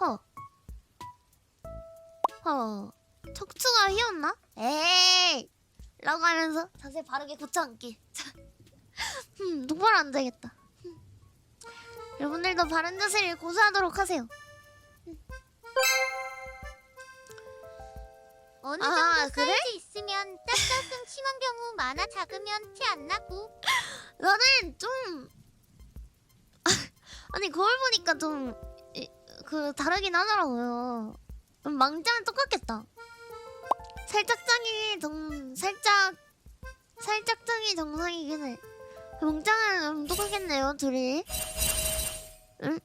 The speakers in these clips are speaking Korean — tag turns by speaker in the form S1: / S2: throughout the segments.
S1: 허. 허. 척추가 휘었나? 에이! 라고 하면서 자세 바르게 고쳐앉기. 음, 똑바로 앉아야겠다. 음. 여러분들도 바른 자세를 고수하도록 하세요.
S2: 어느
S1: 아,
S2: 정도
S1: 그래?
S2: 사이즈 있으면 짝짝꿍 심한 경우 많아 작으면 티 안 나고
S1: 나는 좀 아니 거울 보니까 좀 그 다르긴 하더라고요. 음, 망장은 똑같겠다. 살짝 짱이 정 살짝 살짝 짱이 정상이긴 해. 망장은 음, 똑같겠네요 둘이. 응?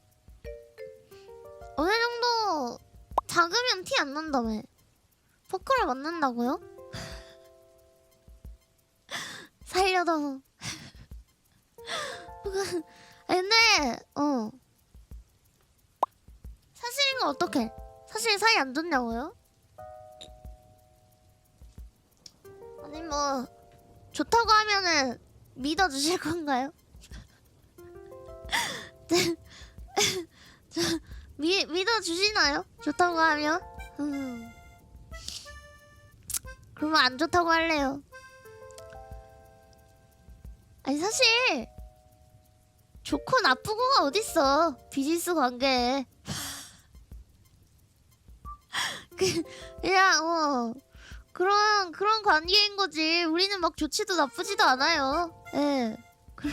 S1: 어느 정도 작으면 티 안 난다며. 포크를 맞는다고요? 살려도. 아, 근데 어 건 어떡해 사실 사이 안 좋냐고요? 아니 뭐 좋다고 하면은 믿어주실 건가요? 네. 저, 미, 믿어주시나요? 좋다고 하면? 음. 그러면 안 좋다고 할래요 아니 사실 좋고 나쁘고가 어딨어 비즈니스 관계에 그, 그냥 어 그런 그런 관계인 거지. 우리는 막 좋지도 나쁘지도 않아요. 예. 그,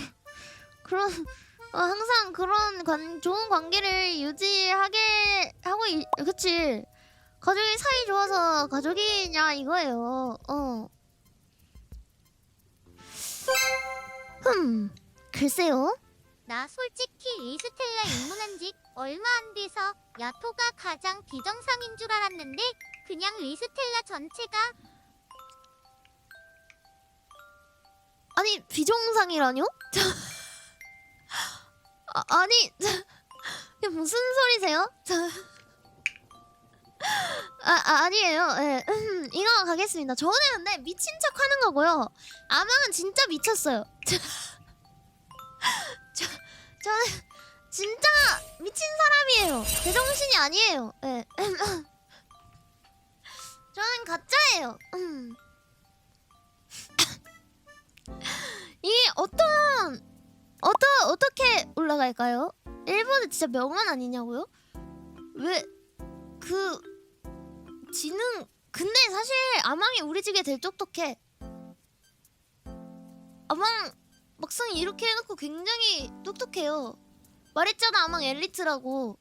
S1: 그런 어, 항상 그런 관, 좋은 관계를 유지하게 하고 있, 그치? 가족이 사이 좋아서 가족이냐 이거예요. 어. 흠, 글쎄요.
S2: 나 솔직히 리스텔라 입문한 지 얼마 안 돼서 야토가 가장 비정상인 줄 알았는데 그냥 리스텔라 전체가
S1: 아니, 비정상이라뇨? 아, 아니, 이게 무슨 소리세요? 아, 아, 아니에요. 예. 음, 이거 가겠습니다. 저는 근데 미친 척 하는 거고요. 아망은 진짜 미쳤어요. 저, 저는 진짜 미친 사람이에요. 제정신이 아니에요. 예. 저는 가짜예요. 음. 이 어떤 어떠 어떻게 올라갈까요? 일본은 진짜 명언 아니냐고요? 왜 그 지능 근데 사실 아망이 우리 집에 제일 똑똑해. 아망 막상 이렇게 해놓고 굉장히 똑똑해요. 말했잖아 아망 엘리트라고.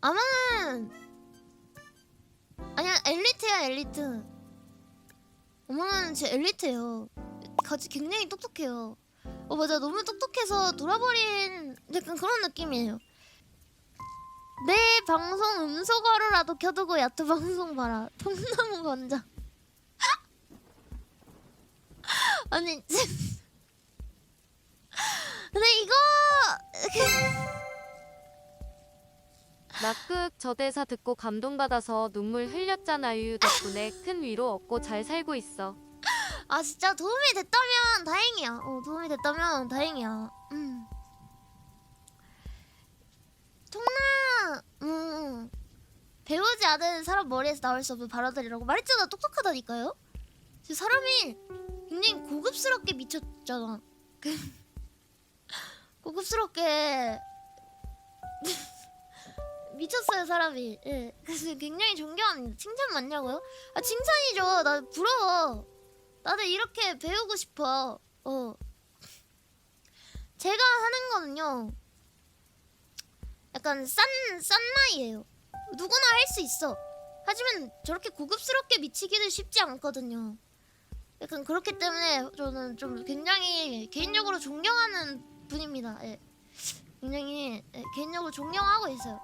S1: 아망은 아니야 엘리트야 엘리트. 어머는 제 엘리트예요. 같이 굉장히 똑똑해요. 어 맞아 너무 똑똑해서 돌아버린 약간 그런 느낌이에요. 내 방송 음소거로라도 켜두고 야투 방송 봐라. 통나무 관자. 아니 진- 근데 이거
S3: 낙극 저 대사 듣고 감동받아서 눈물 흘렸잖아유 덕분에 큰 위로 얻고 잘 살고 있어.
S1: 아 진짜 도움이 됐다면 다행이야. 어 도움이 됐다면 다행이야. 음. 통나 음 배우지 않은 사람 머리에서 나올 수 없는 발언들이라고 말했잖아. 똑똑하다니까요. 저 사람이 굉장히 고급스럽게 미쳤잖아. 그 고급스럽게 미쳤어요 사람이. 예. 그래서 굉장히 존경합니다. 칭찬 맞냐고요? 아 칭찬이죠. 나 부러워. 나도 이렇게 배우고 싶어. 어. 제가 하는 거는요. 약간 싼, 싼 나이예요. 누구나 할 수 있어. 하지만 저렇게 고급스럽게 미치기는 쉽지 않거든요. 약간 그렇기 때문에 저는 좀 굉장히 개인적으로 존경하는 분입니다. 예. 굉장히 예, 개인적으로 존경하고 있어요.